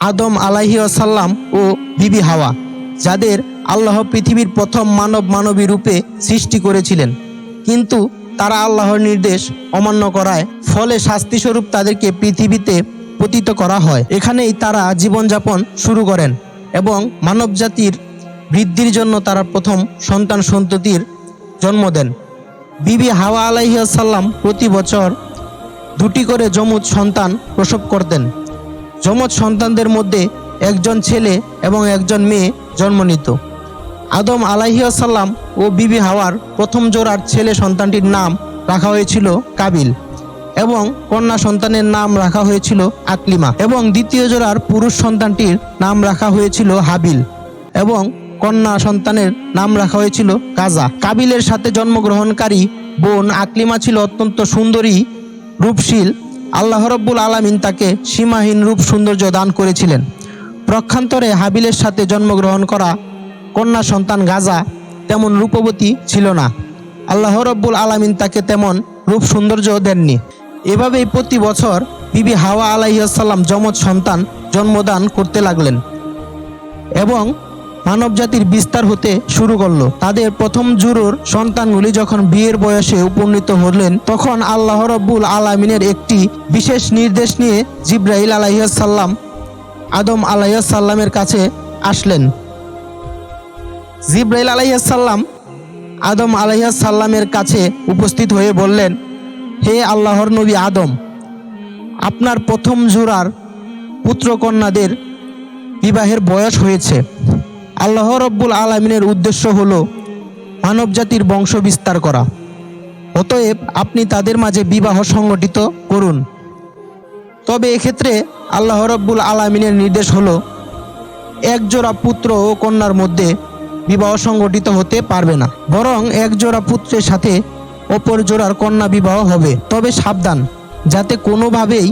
আদম আলাহিসাল্লাম ও বিবি হাওয়া, যাদের আল্লাহ পৃথিবীর প্রথম মানব মানবী রূপে সৃষ্টি করেছিলেন। কিন্তু তারা আল্লাহর নির্দেশ অমান্য করায়, ফলে শাস্তিস্বরূপ তাদেরকে পৃথিবীতে পতিত করা হয়। এখানেই তারা জীবনযাপন শুরু করেন এবং মানবজাতির বৃদ্ধির জন্য তারা প্রথম সন্তান সন্ততির জন্ম দেন। বিবি হাওয়া আলাইসাল্লাম প্রতি বছর দুটি করে যমুজ সন্তান প্রসব করতেন। যমজ সন্তানদের মধ্যে একজন ছেলে এবং একজন মেয়ে জন্ম নিত। আদম আলাইসাল্লাম ও বিবি হাওয়ার প্রথম জোড়ার ছেলে সন্তানটির নাম রাখা হয়েছিল কাবিল এবং কন্যা সন্তানের নাম রাখা হয়েছিল আকলিমা এবং দ্বিতীয় জোড়ার পুরুষ সন্তানটির নাম রাখা হয়েছিল হাবিল এবং কন্যা সন্তানের নাম রাখা হয়েছিল গাজা কাবিলের সাথে জন্মগ্রহণকারী বোন আকলিমা ছিল অত্যন্ত সুন্দরী, রূপশীল আল্লাহ রব্বুল আলামিন তাকে সীমাহীন রূপ সৌন্দর্য দান করেছিলেন। প্রক্ষান্তরে হাবিলের সাথে জন্মগ্রহণ করা কন্যা সন্তান গাজা তেমন রূপবতী ছিল না। আল্লাহ রব্বুল আলামিন তাকে তেমন রূপ সৌন্দর্য দেননি। এভাবেই প্রতি বছর বিবি হাওয়া আলাইসাল্লাম যমজ সন্তান জন্মদান করতে লাগলেন। এবং মানবজাতির বিস্তার হতে শুরু করল। তাদের প্রথম জুরুর সন্তানগুলি যখন বিয়ের বয়সে উপনীত হলেন, তখন আল্লাহ রব্বুল আলমিনের একটি বিশেষ নির্দেশ নিয়ে জিব্রাহিল আলাইসাল্লাম আদম আলাইসাল্লামের কাছে আসলেন। জিব্রাইল আলাইসাল্লাম আদম আলাইসাল্লামের কাছে উপস্থিত হয়ে বললেন, হে আল্লাহর নবী আদম, আপনার প্রথম জোড়ার পুত্রকন্যাদের বিবাহের বয়স হয়েছে। আল্লাহ রব্বুল আলমিনের উদ্দেশ্য হল মানবজাতির বংশ বিস্তার করা। অতএব আপনি তাদের মাঝে বিবাহ সংগঠিত করুন। তবে এক্ষেত্রে আল্লাহ রব্বুল আলমিনের নির্দেশ হলো এক জোড়া পুত্র ও কন্যার মধ্যে বিবাহ সংগঠিত হতে পারবে না। বরং এক জোড়া পুত্রের সাথে অপর জোড়ার কন্যা বিবাহ হবে। তবে সাবধান, যাতে কোনোভাবেই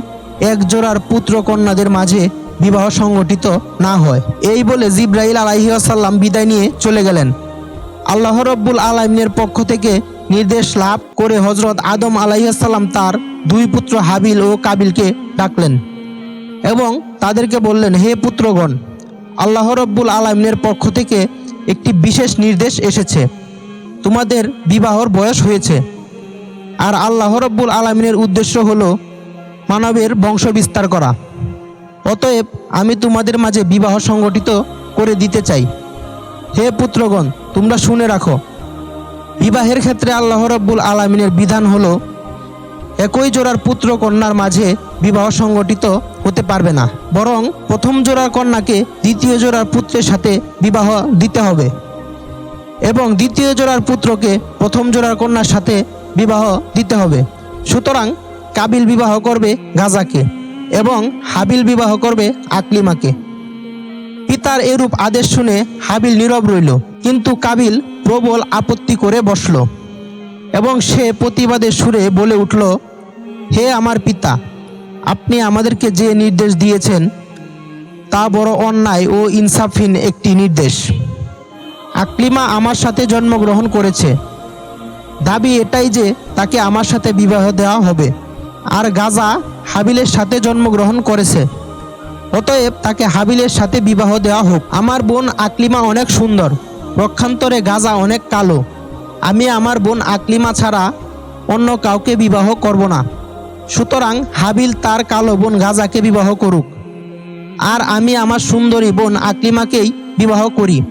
এক জোড়ার পুত্র কন্যাদের মাঝে বিবাহ সংগঠিত না হয়। এই বলে জিব্রাইল আলাইসাল্লাম বিদায় নিয়ে চলে গেলেন। আল্লাহ রব্বুল আলমিনের পক্ষ থেকে নির্দেশ লাভ করে হজরত আদম আলাইসাল্লাম তার দুই পুত্র হাবিল ও কাবিলকে ডাকলেন এবং তাদেরকে বললেন, হে পুত্রগণ, আল্লাহ রব্বুল আলমিনের পক্ষ থেকে একটি বিশেষ নির্দেশ এসেছে। তোমাদের বিবাহর বয়স হয়েছে। আর আল্লাহ রব্বুল আলমিনের উদ্দেশ্য হলো মানবের বংশ বিস্তার করা। অতএব আমি তোমাদের মাঝে বিবাহ সংগঠিত করে দিতে চাই। হে পুত্রগণ, তোমরা শুনে রাখো। বিবাহের ক্ষেত্রে আল্লাহ রব্বুল আলমিনের বিধান হলো, একই জোড়ার পুত্র কন্যার মাঝে বিবাহ সংগঠিত হতে পারবে না। বরং প্রথম জোড়ার কন্যাকে দ্বিতীয় জোড়ার পুত্রের সাথে বিবাহ দিতে হবে। এবং দ্বিতীয় জোড়ার পুত্রকে প্রথম জোড়ার কন্যার সাথে বিবাহ দিতে হবে। সুতরাং কাবিল বিবাহ করবে গাজাকে। এবং হাবিল বিবাহ করবে আকলিমাকে। পিতার এরূপ আদেশ শুনে হাবিল নীরব রইল, কিন্তু কাবিল প্রবল আপত্তি করে বসল এবং সে প্রতিবাদের সুরে বলে উঠল, হে আমার পিতা, আপনি আমাদেরকে যে নির্দেশ দিয়েছেন, তা বড় অন্যায় ও ইনসাফহীন একটি নির্দেশ। আকলিমা আমার সাথে জন্মগ্রহণ করেছে। দাবি এটাই যে তাকে আমার সাথে বিবাহ দেওয়া হবে। আর গাজা হাবিলের সাথে জন্মগ্রহণ করেছে। অতএব তাকে হাবিলের সাথে বিবাহ দেওয়া হোক। আমার বোন আকলিমা অনেক সুন্দর। পক্ষান্তরে গাজা অনেক কালো। আমি আমার বোন আকলিমা ছাড়া অন্য কাউকে বিবাহ করব না। সুতরাং হাবিল তার কালো বোন গাজাকে বিবাহ করুক। আর আমি আমার সুন্দরী বোন আকলিমাকেই বিবাহ করি।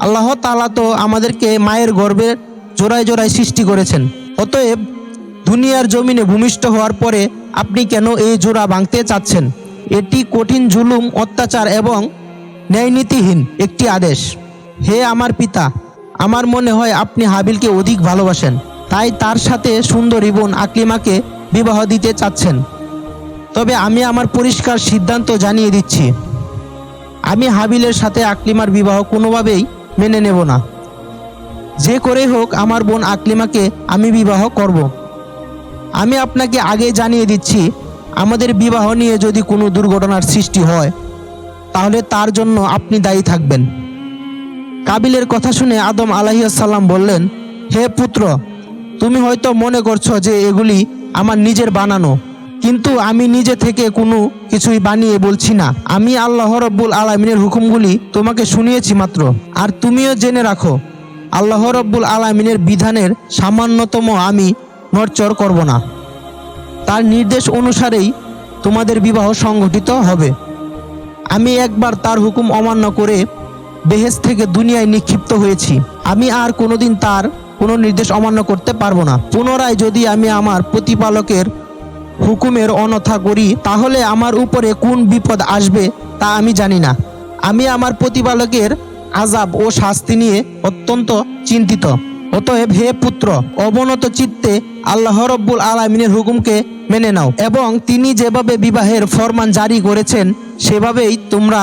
আল্লাহ তালা তো আমাদেরকে মায়ের গর্ভে জোড়ায় জোড়ায় সৃষ্টি করেছেন। অতএব দুনিয়ার জমিনে ভূমিষ্ঠ হওয়ার পরে আপনি কেন এই জোড়া ভাঙতে চাচ্ছেন? এটি কঠিন জুলুম, অত্যাচার এবং ন্যায়নীতিহীন একটি আদেশ। হে আমার পিতা, আমার মনে হয় আপনি হাবিলকে অধিক ভালোবাসেন, তাই তার সাথে সুন্দরী বোন আকলিমাকে বিবাহ দিতে চাচ্ছেন। তবে আমি আমার পরিষ্কার সিদ্ধান্ত জানিয়ে দিচ্ছি, আমি হাবিলের সাথে আকলিমার বিবাহ কোনোভাবেই মেনে নেব না। যে করেই হোক, আমার বোন আকলিমাকে আমি বিবাহ করব। আমি আপনাকে আগে জানিয়ে দিচ্ছি, আমাদের বিবাহ নিয়ে যদি কোনো দুর্ঘটনার সৃষ্টি হয়, তাহলে তার জন্য আপনি দায়ী থাকবেন। কাবিলের কথা শুনে আদম আলাহিসাল্লাম বললেন, হে পুত্র, তুমি হয়তো মনে করছ যে এগুলি আমার নিজের বানানো, কিন্তু আমি নিজে থেকে কোনো কিছুই বানিয়ে বলছি না। আমি আল্লাহ রব্বুল আলমিনের হুকুমগুলি তোমাকে শুনিয়েছি মাত্র। আর তুমিও জেনে রাখো, আল্লাহ রব্বুল আলমিনের বিধানের সামান্যতম আমি নড়চড় করব না। তার নির্দেশ অনুসারেই তোমাদের বিবাহ সংঘটিত হবে। আমি একবার তার হুকুম অমান্য করে বেহেস থেকে দুনিয়ায় নিক্ষিপ্ত হয়েছি। আমি আর কোনোদিন তার কোনো নির্দেশ অমান্য করতে পারব না। পুনরায় যদি আমি আমার প্রতিপালকের হুকুমের অনথা করি, তাহলে আমার উপরে কোন বিপদ আসবে তা আমি জানি না। আমি আমার প্রতিপালকের আজাব ও শাস্তি নিয়ে অত্যন্ত চিন্তিত। অতএব হে পুত্র, অবনত চিত্তে আল্লাহ রব্বুল আলমিনের হুকুমকে মেনে নাও এবং তিনি যেভাবে বিবাহের ফরমান জারি করেছেন, সেভাবেই তোমরা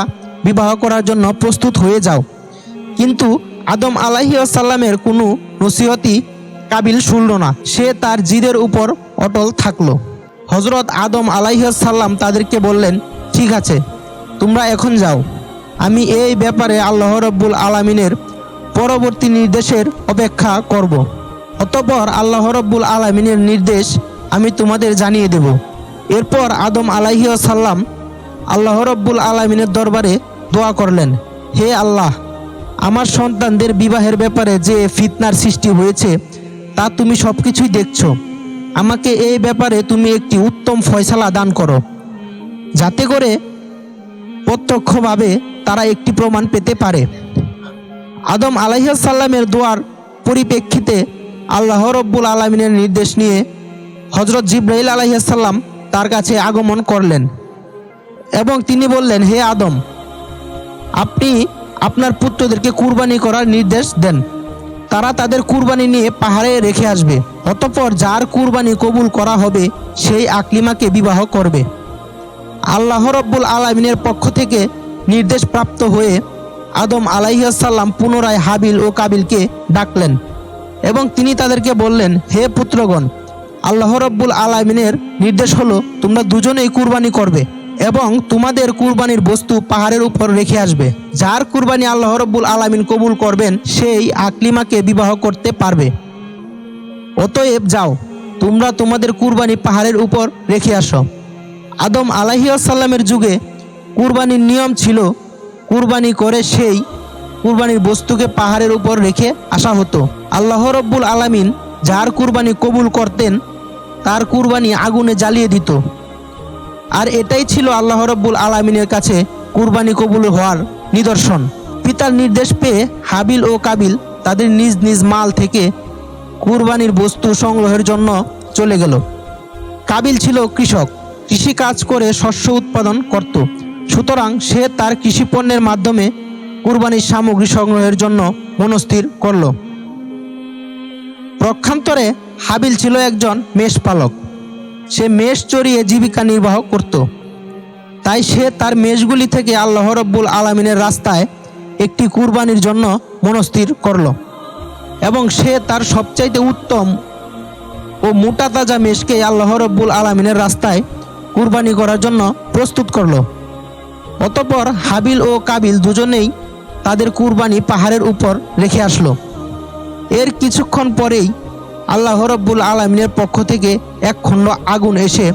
বিবাহ করার জন্য প্রস্তুত হয়ে যাও। কিন্তু আদম আলাহিসাল্লামের কোনো নসিহতি কাবিল শুনল না। সে তার জিদের উপর অটল থাকল। হজরত আদম আলাইসাল্লাম তাদেরকে বললেন, ঠিক আছে, তোমরা এখন যাও। আমি এই ব্যাপারে আল্লাহ রব্বুল আলমিনের পরবর্তী নির্দেশের অপেক্ষা করব। অতপর আল্লাহ রব্বুল আলমিনের নির্দেশ আমি তোমাদের জানিয়ে দেব। এরপর আদম আলাইসাল্লাম আল্লাহ রব্বুল আলমিনের দরবারে দোয়া করলেন, হে আল্লাহ, আমার সন্তানদের বিবাহের ব্যাপারে যে ফিতনার সৃষ্টি হয়েছে, তা তুমি সব কিছুই দেখছ। আমাকে এই ব্যাপারে তুমি একটি উত্তম ফয়সালা দান করো। যাতে করে প্রত্যক্ষভাবে তারা একটি প্রমাণ পেতে পারে। আদম আলাইসাল্লামের দোয়ার পরিপ্রেক্ষিতে আল্লাহ রব্বুল আলমিনের নির্দেশ নিয়ে হজরত জিব্রাইল আলাইসাল্লাম তার কাছে আগমন করলেন এবং তিনি বললেন, হে আদম, আপনি আপনার পুত্রদেরকে কুরবানি করার নির্দেশ দেন। তারা তাদের কুরবানি নিয়ে পাহাড়ে রেখে আসবে। অতপর যার কুরবানি কবুল করা হবে, সেই আকলিমাকে বিবাহ করবে। আল্লাহ রব্বুল আলমিনের পক্ষ থেকে নির্দেশ প্রাপ্ত হয়ে আদম আলাইসাল্লাম পুনরায় হাবিল ও কাবিলকে ডাকলেন এবং তিনি তাদেরকে বললেন, হে পুত্রগণ, আল্লাহ রব্বুল আলমিনের নির্দেশ হলো তোমরা দুজনেই কুরবানি করবে এবং তোমাদের কুরবানির বস্তু পাহাড়ের উপর রেখে আসবে। যার কুরবানি আল্লাহ রব্বুল আলমিন কবুল করবেন, সেই আকলিমাকে বিবাহ করতে পারবে। অতএব যাও, তোমরা তোমাদের কুরবানি পাহাড়ের উপর রেখে আসো। আদম আলাহিসাল্লামের যুগে কুরবানির নিয়ম ছিল কুরবানি করে সেই কুরবানির বস্তুকে পাহাড়ের উপর রেখে আসা হতো। আল্লাহ রব্বুল আলামিন যার কুরবানি কবুল করতেন, তার কুরবানি আগুনে জ্বালিয়ে দিত। আর এটাই ছিল আল্লাহ রব্বুল আলামিনের কাছে কুরবানি কবুল হওয়ার নিদর্শন। পিতার নির্দেশ পেয়ে হাবিল ও কাবিল তাদের নিজ নিজ মাল থেকে কুরবানির বস্তু সংগ্রহের জন্য চলে গেল। কাবিল ছিল কৃষক। কৃষি কাজ করে শস্য উৎপাদন করত। সুতরাং সে তার কৃষি পণ্যের মাধ্যমে কুরবানির সামগ্রী সংগ্রহের জন্য মনস্থির করল। প্রক্ষান্তরে হাবিল ছিল একজন মেষ পালক। সে মেষ চড়িয়ে জীবিকা নির্বাহ করত। তাই সে তার মেষগুলি থেকে আল্লাহ রব্বুল আলমিনের রাস্তায় একটি কুরবানির জন্য মনস্থির করল এবং সে তার সবচাইতে উত্তম ও মোটা তাজা মেষকে আল্লাহ রব্বুল আলমিনের রাস্তায় কুরবানি করার জন্য প্রস্তুত করল। অতপর হাবিল ও কাবিল দুজনেই তাদের কুরবানি পাহাড়ের উপর রেখে আসলো। এর কিছুক্ষণ পরেই আল্লাহ রব্বুল আলমিনের পক্ষ থেকে এক খণ্ড আগুন এসে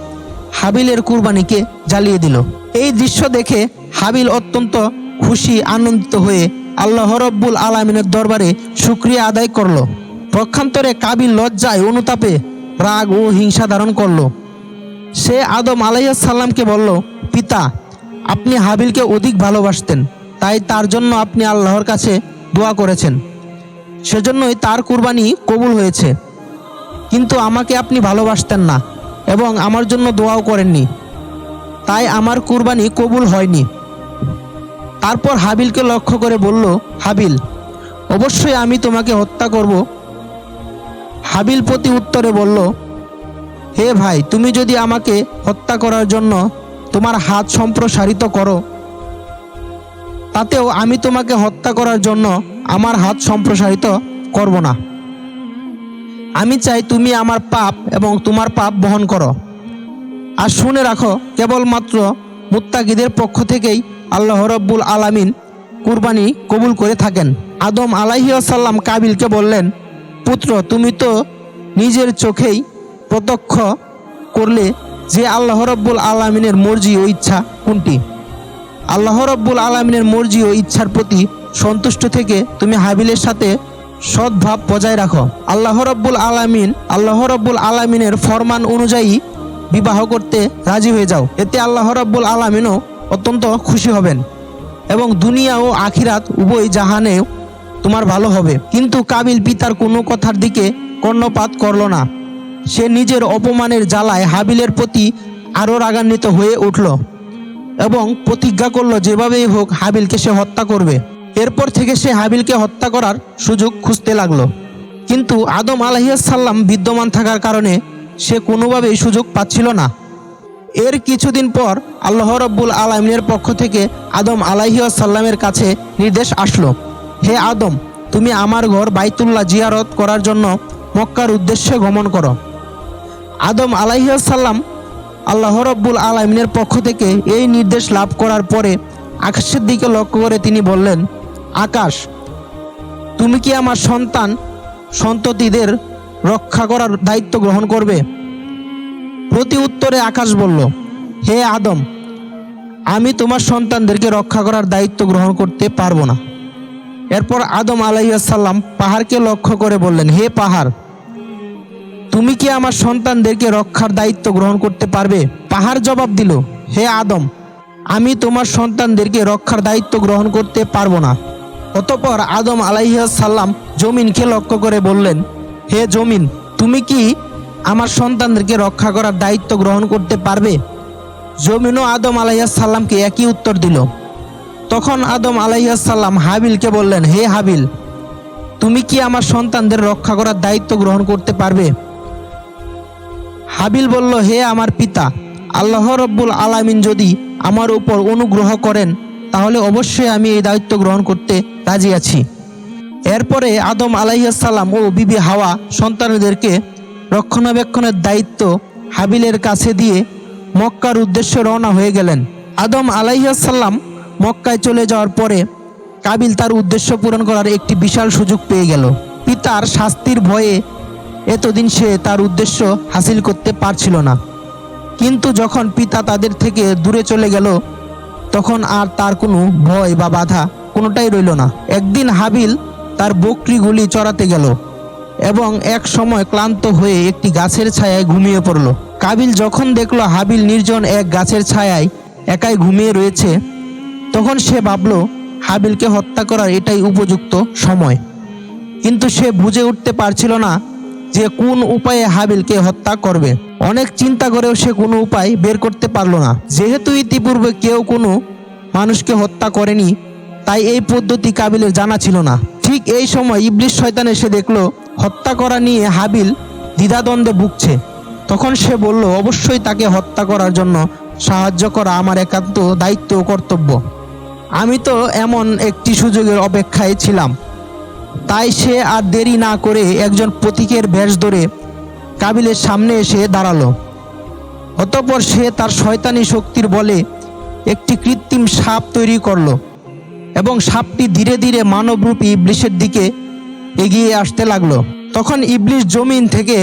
হাবিলের কুরবানিকে জ্বালিয়ে দিল। এই দৃশ্য দেখে হাবিল অত্যন্ত খুশি, আনন্দিত হয়ে আল্লাহ রব্বুল আলমিনের দরবারে শুক্রিয়া আদায় করল। পক্ষান্তরে কাবিল লজ্জায়, অনুতাপে রাগ ও হিংসা ধারণ করল। সে আদম আলাইসাল্লামকে বলল, পিতা আপনি হাবিলকে অধিক ভালোবাসতেন, তাই তার জন্য আপনি আল্লাহর কাছে দোয়া করেছেন। সেজন্যই তার কুরবানি কবুল হয়েছে। কিন্তু আমাকে আপনি ভালোবাসতেন না এবং আমার জন্য দোয়াও করেননি। তাই আমার কুরবানি কবুল হয়নি। তারপর হাবিলকে লক্ষ্য করে বলল, হাবিল, অবশ্যই আমি তোমাকে হত্যা করব। হাবিল প্রতি উত্তরে বলল, হে ভাই, তুমি যদি আমাকে হত্যা করার জন্য তোমার হাত সম্প্রসারিত করো। তাতেও আমি তোমাকে হত্যা করার জন্য আমার হাত সম্প্রসারিত করব না। আমি চাই তুমি আমার পাপ এবং তোমার পাপ বহন করো। আর শুনে রাখো, কেবলমাত্র মুত্তাকিদের পক্ষ থেকেই আল্লাহ রব্বুল আলামিন কুরবানি কবুল করে থাকেন। আদম আলাইসাল্লাম কাবিলকে বললেন, পুত্র, তুমি তো নিজের চোখেই প্রত্যক্ষ করলে যে আল্লাহ রব্বুল আলমিনের মর্জি ও ইচ্ছা কোনটি? আল্লাহ রব্বুল আলমিনের মর্জি ও ইচ্ছার প্রতি সন্তুষ্ট থেকে তুমি হাবিলের সাথে সদ্ভাব বজায় রাখো। আল্লাহ রব্বুল আলামিন, আল্লাহ রব্বুল আলামিনের ফরমান অনুযায়ী বিবাহ করতে রাজি হয়ে যাও। এতে আল্লাহ রব্বুল আলামিনও অত্যন্ত খুশি হবেন এবং দুনিয়া ও আখিরাত উভয় জাহানেও তোমার ভালো হবে। কিন্তু কাবিল পিতার কোনো কথার দিকে কর্ণপাত করল না। সে নিজের অপমানের জ্বালায় হাবিলের প্রতি আরও রাগান্বিত হয়ে উঠল এবং প্রতিজ্ঞা করল, যেভাবেই হোক হাবিলকে সে হত্যা করবে। এরপর থেকে সে হাবিলকে হত্যা করার সুযোগ খুঁজতে লাগল। কিন্তু আদম আলহিয়াসাল্লাম বিদ্যমান থাকার কারণে সে কোনোভাবেই সুযোগ পাচ্ছিল না। এর কিছুদিন পর আল্লাহ রব্বুল আলমিনের পক্ষ থেকে আদম আলাহিসাল্লামের কাছে নির্দেশ আসলো, হে আদম, তুমি আমার ঘর বাইতুল্লাহ জিয়ারত করার জন্য মক্কার উদ্দেশ্যে গমন করো। আদম আলাইসাল্লাম আল্লাহ রব্বুল আলমিনের পক্ষ থেকে এই নির্দেশ লাভ করার পরে আকাশের দিকে লক্ষ্য করে তিনি বললেন, আকাশ, তুমি কি আমার সন্তান, সন্ততিদের রক্ষা করার দায়িত্ব গ্রহণ করবে? প্রতি উত্তরে আকাশ বলল, হে আদম, আমি তোমার সন্তানদেরকে রক্ষা করার দায়িত্ব গ্রহণ করতে পারব না। এরপর আদম আলাইসাল্লাম পাহাড়কে লক্ষ্য করে বললেন, হে পাহাড় তুমি কি আমার সন্তানদেরকে রক্ষার দায়িত্ব গ্রহণ করতে পারবে? পাহাড় জবাব দিল, হে আদম, আমি তোমার সন্তানদেরকে রক্ষার দায়িত্ব গ্রহণ করতে পারব না। অতপর আদম আলাইসাল্লাম জমিনকে লক্ষ্য করে বললেন, হে জমিন, তুমি কি আমার সন্তানদেরকে রক্ষা করার দায়িত্ব গ্রহণ করতে পারবে? জমিনও আদম আলাইসাল্লামকে একই উত্তর দিল। তখন আদম আলাইসাল্লাম হাবিলকে বললেন, হে হাবিল, তুমি কি আমার সন্তানদের রক্ষা করার দায়িত্ব গ্রহণ করতে পারবে? হাবিল বলল, হে আমার পিতা, আল্লাহ রব্বুল আলামিন যদি আমার উপর অনুগ্রহ করেন, তাহলে অবশ্যই আমি এই দায়িত্ব গ্রহণ করতে রাজি আছি। এরপরে আদম আলাইসাল্লাম ও বিবি হাওয়া সন্তানদেরকে রক্ষণাবেক্ষণের দায়িত্ব হাবিলের কাছে দিয়ে মক্কার উদ্দেশ্যে রওনা হয়ে গেলেন। আদম আলাইসাল্লাম মক্কায় চলে যাওয়ার পরে কাবিল তার উদ্দেশ্য পূরণ করার একটি বিশাল সুযোগ পেয়ে গেল। পিতার শাস্তির ভয়ে এতদিন সে তার উদ্দেশ্য হাসিল করতে পারছিল না। কিন্তু যখন পিতা তাদের থেকে দূরে চলে গেল, তখন আর তার কোনো ভয় বা বাধা কোনোটাই রইল না। একদিন হাবিল তার বকরিগুলি চড়াতে গেল এবং এক সময় ক্লান্ত হয়ে একটি গাছের ছায়ায় ঘুমিয়ে পড়ল। কাবিল যখন দেখল হাবিল নির্জন এক গাছের ছায়ায় একাই ঘুমিয়ে রয়েছে, তখন সে ভাবল, হাবিলকে হত্যা করার এটাই উপযুক্ত সময়। কিন্তু সে বুঝে উঠতে পারছিল না যে কোন উপায়ে হাবিলকে হত্যা করবে। অনেক চিন্তা করেও সে কোনো উপায় বের করতে পারল না। যেহেতু ইতিপূর্বে কেউ কোনো মানুষকে হত্যা করেনি, তাই এই পদ্ধতি কাবিলের জানা ছিল না। ঠিক এই সময় ইবলিশ শয়তান এসে দেখল, হত্যা করা নিয়ে হাবিল দ্বিধাদ্বন্দ্বে ভুগছে। তখন সে বলল, অবশ্যই তাকে হত্যা করার জন্য সাহায্য করা আমার একান্ত দায়িত্ব ও কর্তব্য। আমি তো এমন একটি সুযোগের অপেক্ষায় ছিলাম। তাই সে আর দেরি না করে একজন প্রতীকের বেশ ধরে কাবিলের সামনে এসে দাঁড়াল। অতপর সে তার শয়তানি শক্তির বলে একটি কৃত্রিম সাপ তৈরি করল এবং সাপটি ধীরে ধীরে মানবরূপী ইবলিশের দিকে এগিয়ে আসতে লাগল। তখন ইবলিশ জমিন থেকে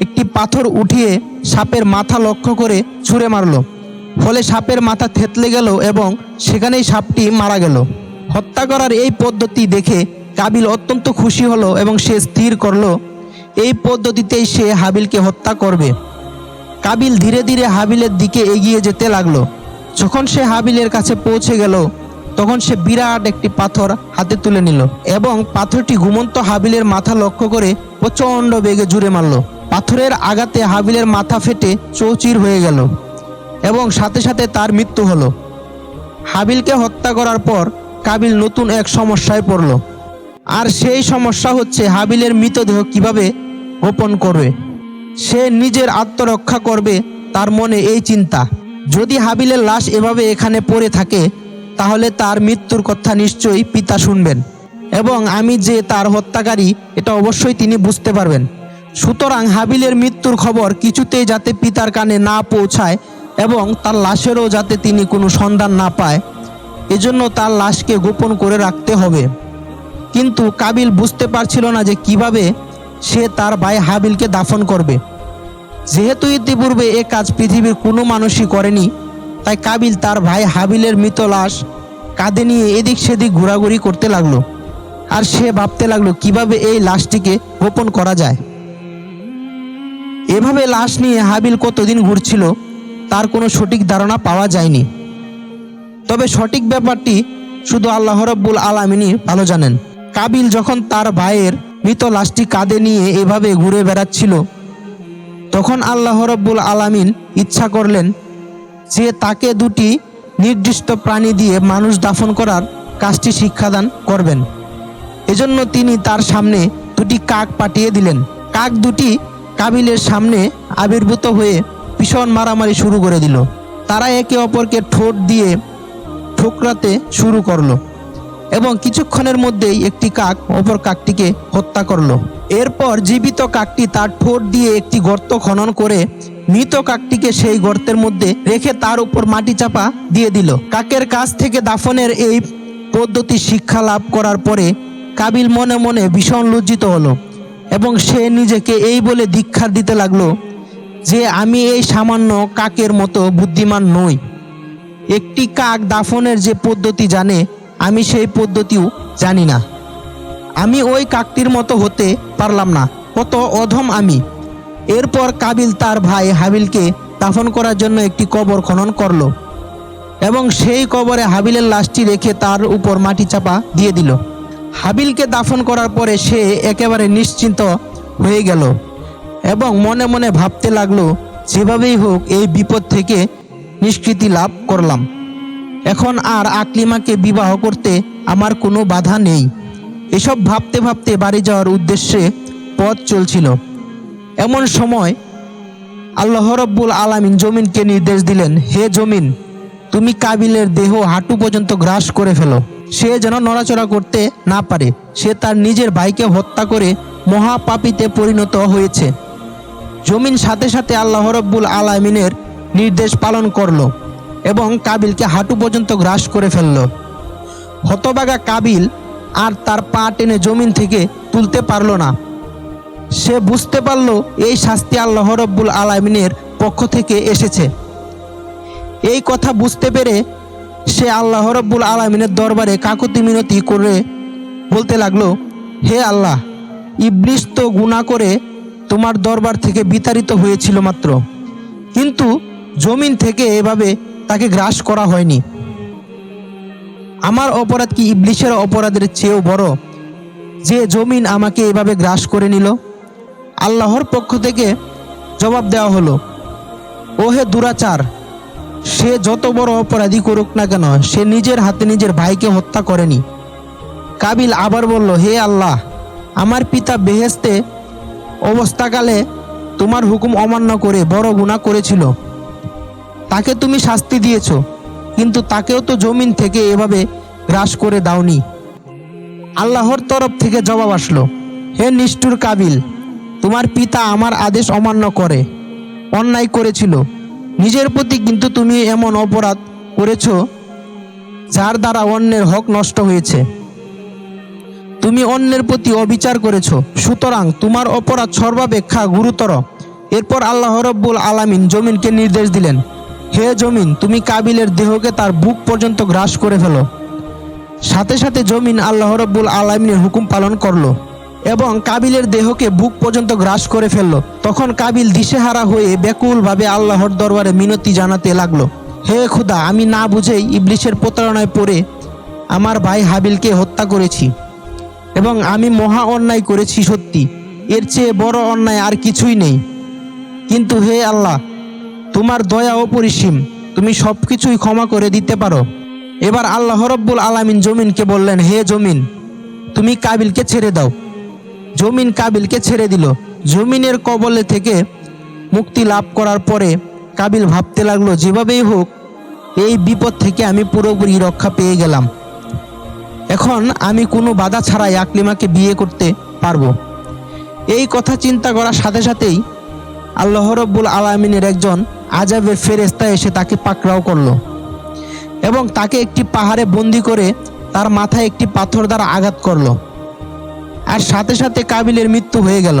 একটি পাথর উঠিয়ে সাপের মাথা লক্ষ্য করে ছুঁড়ে মারলো। ফলে সাপের মাথা থেতলে গেল এবং সেখানেই সাপটি মারা গেল। হত্যা করার এই পদ্ধতি দেখে কাবিল অত্যন্ত খুশি হলো এবং সে স্থির করল। এই পদ্ধতিতেই সে হাবিলকে হত্যা করবে। কাবিল ধীরে ধীরে হাবিলের দিকে এগিয়ে যেতে লাগল। যখন সে হাবিলের কাছে পৌঁছে গেল, তখন সে বিরাট একটি পাথর হাতে তুলে নিল এবং পাথরটি ঘুমন্ত হাবিলের মাথা লক্ষ্য করে প্রচণ্ড বেগে জুড়ে মারল। পাথরের আঘাতে হাবিলের মাথা ফেটে চৌচির হয়ে গেল এবং সাথে সাথে তার মৃত্যু হলো। হাবিলকে হত্যা করার পর কাবিল নতুন এক সমস্যায় পড়ল। আর সেই সমস্যা হচ্ছে হাবিলের মৃতদেহ কীভাবে গোপন করবে? সে নিজের আত্মরক্ষা করবে তার মনে এই চিন্তা। যদি হাবিলের লাশ এভাবে এখানে পড়ে থাকে, তাহলে তার মৃত্যুর কথা নিশ্চয়ই পিতা শুনবেন। এবং আমি যে তার হত্যাকারী, এটা অবশ্যই তিনি বুঝতে পারবেন। সুতরাং হাবিলের মৃত্যুর খবর কিছুতেই যাতে পিতার কানে না পৌঁছায় এবং তার লাশেরও যাতে তিনি কোনো সন্ধান না পায়, এজন্য তার লাশকে গোপন করে রাখতে হবে। কিন্তু কাবিল বুঝতে পারছিল না যে কীভাবে সে তার ভাই হাবিলকে দাফন করবে। যেহেতু ইতিপূর্বে এ কাজ পৃথিবীর কোনো মানুষই করেনি, তাই কাবিল তার ভাই হাবিলের মৃত লাশ কাঁধে নিয়ে এদিক সেদিক ঘোরাঘুরি করতে লাগল। আর সে ভাবতে লাগল, কীভাবে এই লাশটিকে গোপন করা যায়? এভাবে লাশ নিয়ে হাবিল কতদিন ঘুরছিল, তার কোনো সঠিক ধারণা পাওয়া যায়নি। তবে সঠিক ব্যাপারটি শুধু আল্লাহ রব্বুল আলমিনই ভালো জানেন। কাবিল যখন তার ভাইয়ের মৃত লাশটি কাঁধে নিয়ে এভাবে ঘুরে বেড়াচ্ছিল, তখন আল্লাহ রব্বুল আলামিন ইচ্ছা করলেন যে তাকে দুটি নির্দিষ্ট প্রাণী দিয়ে মানুষ দাফন করার কাজটি শিক্ষাদান করবেন। এজন্য তিনি তার সামনে দুটি কাক পাঠিয়ে দিলেন। কাক দুটি কাবিলের সামনে আবির্ভূত হয়ে ভীষণ মারামারি শুরু করে দিল। তারা একে অপরকে ঠোঁট দিয়ে ঠোকরাতে শুরু করল। এবং কিছুক্ষণের মধ্যেই একটি কাক অপর কাকটিকে হত্যা করল। এরপর জীবিত কাকটি তার ঠোঁট দিয়ে একটি গর্ত খনন করে মৃত কাকটিকে সেই গর্তের মধ্যে রেখে তার উপর মাটি চাপা দিয়ে দিল। কাকের কাছ থেকে দাফনের এই পদ্ধতি শিক্ষা লাভ করার পরে কাবিল মনে মনে ভীষণ লজ্জিত হলো এবং সে নিজেকে এই বলে দীক্ষা দিতে লাগল যে আমি এই সামান্য কাকের মতো বুদ্ধিমান নই। একটি কাক দাফনের যে পদ্ধতি জানে আমি সেই পদ্ধতিও জানি না। আমি ওই কাকটির মতো হতে পারলাম না, কত অধম আমি। এরপর কাবিল তার ভাই হাবিলকে দাফন করার জন্য একটি কবর খনন করল এবং সেই কবরে হাবিলের লাশটি রেখে তার উপর মাটি চাপা দিয়ে দিল। হাবিলকে দাফন করার পরে সে একেবারে নিশ্চিন্ত হয়ে গেল এবং মনে মনে ভাবতে লাগল, যেভাবেই হোক, এই বিপদ থেকে নিষ্কৃতি লাভ করলাম। এখন আর আকলিমাকে বিবাহ করতে আমার কোনো বাধা নেই। এসব ভাবতে ভাবতে বাড়ি যাওয়ার উদ্দেশ্যে পথ চলছিল। এমন সময় আল্লাহ রব্বুল আলামিন জমিনকে নির্দেশ দিলেন, হে জমিন, তুমি কাবিলের দেহ হাঁটু পর্যন্ত গ্রাস করে ফেলো। সে যেন নড়াচড়া করতে না পারে। সে তার নিজের ভাইকে হত্যা করে মহাপাপিতে পরিণত হয়েছে। জমিন সাথে সাথে আল্লাহ রব্বুল আলামিনের নির্দেশ পালন করল। এবং কাবিলকে হাঁটু পর্যন্ত গ্রাস করে ফেলল। হতবাগা কাবিল আর তার পা টেনে জমিন থেকে তুলতে পারল না। সে বুঝতে পারল এই শাস্তি আল্লাহ রব্বুল আলমিনের পক্ষ থেকে এসেছে। এই কথা বুঝতে পেরে সে আল্লাহ রব্বুল আলমিনের দরবারে কাকুতি মিনতি করে বলতে লাগল, হে আল্লাহ, ইবলিস তো গুণা করে তোমার দরবার থেকে বিতাড়িত হয়েছিল মাত্র। কিন্তু জমিন থেকে এভাবে তাকে গ্রাস করা হয়নি। আমার অপরাধ কি ইবলিশের অপরাধের চেয়েও বড়? যে জমিন আমাকে এভাবে গ্রাস করে নিল, আল্লাহর পক্ষ থেকে জবাব দেওয়া হলো ও হে দুরাচার, সে যত বড় অপরাধী করুক না কেন, সে নিজের হাতে নিজের ভাইকে হত্যা করেনি। কাবিল আবার বলল, হে আল্লাহ, আমার পিতা বেহেস্তে অবস্থাকালে তোমার হুকুম অমান্য করে বড় গুণা করেছিল। তাকে তুমি শাস্তি দিয়েছ, কিন্তু তাকেও তো জমিন থেকে এভাবে গ্রাস করে দাওনি। আল্লাহর তরফ থেকে জবাব আসলো, হে নিষ্ঠুর কাবিল, তোমার পিতা আমার আদেশ অমান্য করে, অন্যায় করেছিল। নিজের প্রতি কিন্তু তুমি এমন অপরাধ করেছ, যার দ্বারা অন্যের হক নষ্ট হয়েছে। তুমি অন্যের প্রতি অবিচার করেছ, সুতরাং তোমার অপরাধ সর্বাপেক্ষা গুরুতর। এরপর আল্লাহ রব্বুল আলামিন জমিনকে নির্দেশ দিলেন হে জমিন, তুমি কাবিলের দেহকে তার বুক পর্যন্ত গ্রাস করে ফেলো। সাথে সাথে জমিন আল্লাহ রব্বুল আলমিনের হুকুম পালন করল এবং কাবিলের দেহকে বুক পর্যন্ত গ্রাস করে ফেলল। তখন কাবিল দিশেহারা হয়ে ব্যাকুলভাবে আল্লাহর দরবারে মিনতি জানাতে লাগল। হে খুদা, আমি না বুঝেই ইবলিশের প্রতারণায় পড়ে আমার ভাই হাবিলকে হত্যা করেছি এবং আমি মহা অন্যায় করেছি সত্যি। এর চেয়ে বড় অন্যায় আর কিছুই নেই। কিন্তু হে আল্লাহ তোমার দয়া অপরিসীম। তুমি সব কিছুই ক্ষমা করে দিতে পারো। এবার আল্লাহ রব্বুল আলামিন জমিনকে বললেন, হে জমিন, তুমি কাবিলকে ছেড়ে দাও। জমিন কাবিলকে ছেড়ে দিল। জমিনের কবলে থেকে মুক্তি লাভ করার পরে কাবিল ভাবতে লাগল, যেভাবেই হোক, এই বিপদ থেকে আমি পুরোপুরি রক্ষা পেয়ে গেলাম। এখন আমি কোনো বাধা ছাড়াই আকলিমাকে বিয়ে করতে পারব। এই কথা চিন্তা করার সাথে সাথেই আল্লাহ রব্বুল আলমিনের একজন আজাবের ফেরেস্তা এসে তাকে পাকড়াও করল এবং তাকে একটি পাহাড়ে বন্দি করে তার মাথায় একটি পাথর দ্বারা আঘাত করল। আর সাথে সাথে কাবিলের মৃত্যু হয়ে গেল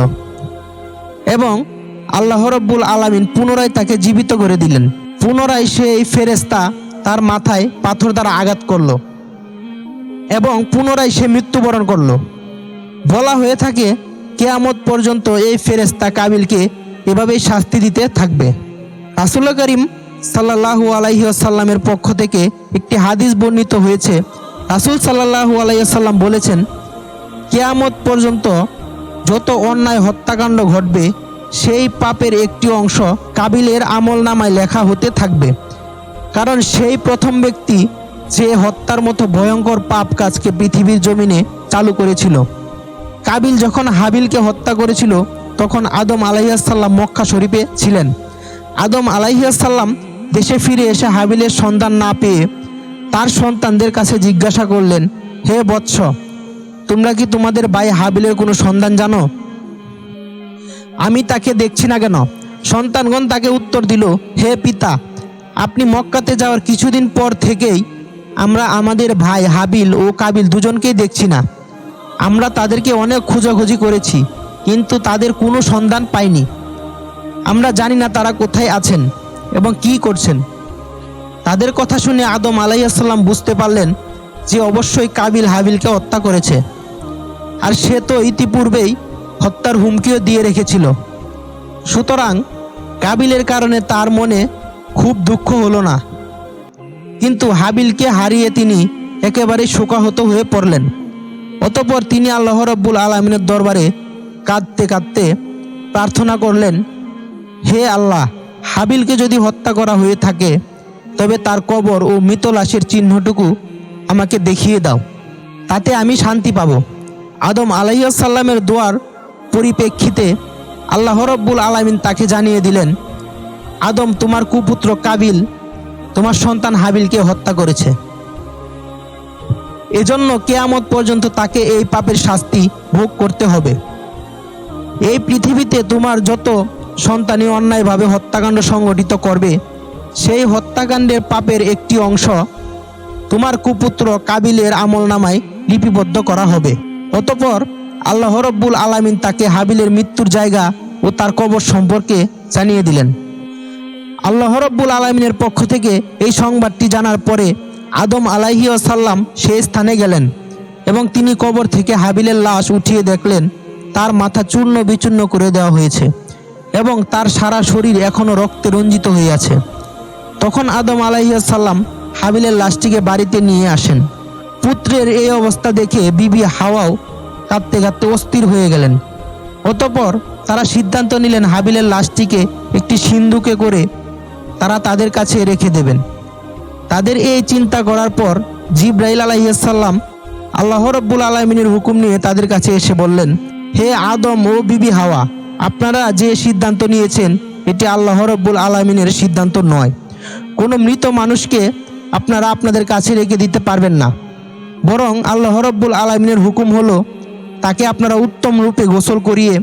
এবং আল্লাহ রব্বুল আলামিন পুনরায় তাকে জীবিত করে দিলেন। পুনরায় সে এই ফেরেস্তা তার মাথায় পাথর দ্বারা আঘাত করল এবং পুনরায় সে মৃত্যুবরণ করল। বলা হয়ে থাকে, কেয়ামত পর্যন্ত এই ফেরেস্তা কাবিলকে এভাবেই শাস্তি দিতে থাকবে। রাসুল করিম সাল্লাহু আলাইসাল্লামের পক্ষ থেকে একটি হাদিস বর্ণিত হয়েছে। রাসুল সাল্লাহু আলাইসাল্লাম বলেছেন, কেয়ামত পর্যন্ত যত অন্যায় হত্যাকাণ্ড ঘটবে, সেই পাপের একটি অংশ কাবিলের আমল নামায় লেখা হতে থাকবে। কারণ সেই প্রথম ব্যক্তি যে হত্যার মতো ভয়ঙ্কর পাপ কাজকে পৃথিবীর জমিনে চালু করেছিল। কাবিল যখন হাবিলকে হত্যা করেছিল তখন আদম আলাইসাল্লাম মক্কা শরীফে ছিলেন। আদম আলাইসাল্লাম দেশে ফিরে এসে হাবিলের সন্ধান না পেয়ে তার সন্তানদের কাছে জিজ্ঞাসা করলেন, হে বৎস, তোমরা কি তোমাদের ভাই হাবিলের কোনো সন্ধান জানো? আমি তাকে দেখছি না কেন? সন্তানগণ তাকে উত্তর দিল, হে পিতা, আপনি মক্কাতে যাওয়ার কিছুদিন পর থেকেই আমরা আমাদের ভাই হাবিল ও কাবিল দুজনকেই দেখছি না। আমরা তাদেরকে অনেক খোঁজাখুঁজি করেছি। কিন্তু তাদের কোনো সন্ধান পাইনি আমরা জানি না তারা কোথায় আছেন এবং কি করছেন। তাদের কথা শুনে আদম আলাইসাল্লাম বুঝতে পারলেন যে অবশ্যই কাবিল হাবিলকে হত্যা করেছে। আর সে তো ইতিপূর্বেই হত্যার হুমকিও দিয়ে রেখেছিল। সুতরাং কাবিলের কারণে তার মনে খুব দুঃখ হলো না। কিন্তু হাবিলকে হারিয়ে তিনি একেবারে শোকাহত হয়ে পড়লেন। অতপর তিনি আল্লাহ রব্বুল আলমিনের দরবারে কাঁদতে কাঁদতে প্রার্থনা করলেন, হে আল্লাহ, হাবিলকে যদি হত্যা করা হয়ে থাকে, তবে তার কবর ও মৃত লাশের চিহ্নটুকু আমাকে দেখিয়ে দাও। তাতে আমি শান্তি পাব। আদম আলাইসাল্লামের দোয়ার পরিপ্রেক্ষিতে আল্লাহ রব্বুল আলমিন তাকে জানিয়ে দিলেন, আদম, তোমার কুপুত্র কাবিল, তোমার সন্তান হাবিলকে হত্যা করেছে। এজন্য কেয়ামত পর্যন্ত তাকে এই পাপের শাস্তি ভোগ করতে হবে। এই পৃথিবীতে তোমার যত সন্তানই অন্যায়ভাবে হত্যাকাণ্ড সংগঠিত করবে, সেই হত্যাকাণ্ডের পাপের একটি অংশ তোমার কুপুত্র কাবিলের আমল নামায় লিপিবদ্ধ করা হবে। অতপর আল্লাহ রব্বুল আলামিন তাকে হাবিলের মৃত্যুর জায়গা ও তার কবর সম্পর্কে জানিয়ে দিলেন। আল্লাহ রব্বুল আলমিনের পক্ষ থেকে এই সংবাদটি জানার পরে আদম আলাহি সাল্লাম সেই স্থানে গেলেন এবং তিনি কবর থেকে হাবিলের লাশ উঠিয়ে দেখলেন। তার মাথা চূর্ণ বিচূর্ণ করে দেওয়া হয়েছে এবং তার সারা শরীর এখনও রক্তে রঞ্জিত হয়ে আছে। তখন আদম আলাইসাল্লাম হাবিলের লাশটিকে বাড়িতে নিয়ে আসেন। পুত্রের এই অবস্থা দেখে বিবি হাওয়াও কাঁদতে কাঁদতে অস্থির হয়ে গেলেন। অতপর তারা সিদ্ধান্ত নিলেন হাবিলের লাশটিকে একটি সিন্ধুকে করে তারা তাদের কাছে রেখে দেবেন। তাদের এই চিন্তা করার পর জিব্রাইল আলাইসাল্লাম আল্লাহ রব্বুল আলমিনের হুকুম নিয়ে তাদের কাছে এসে বললেন হে আদম ও বিবি হাওয়া, আপনারা যে সিদ্ধান্ত নিয়েছেন, এটি আল্লাহ রব্বুল আলমিনের সিদ্ধান্ত নয়। কোনো মৃত মানুষকে আপনারা আপনাদের কাছে রেখে দিতে পারবেন না। বরং আল্লাহ রব্বুল আলমিনের হুকুম হলো, তাকে আপনারা উত্তম রূপে গোসল করিয়ে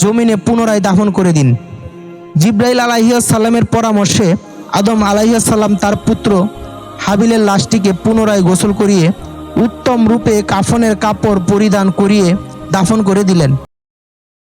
জমিনে পুনরায় দাফন করে দিন। জিব্রাইল আলাহিয়াসাল্লামের পরামর্শে আদম আলাহিয়াসাল্লাম তার পুত্র হাবিলের লাশটিকে পুনরায় গোসল করিয়ে উত্তম রূপে কাফনের কাপড় পরিধান করিয়ে দাফন করে দিলেন।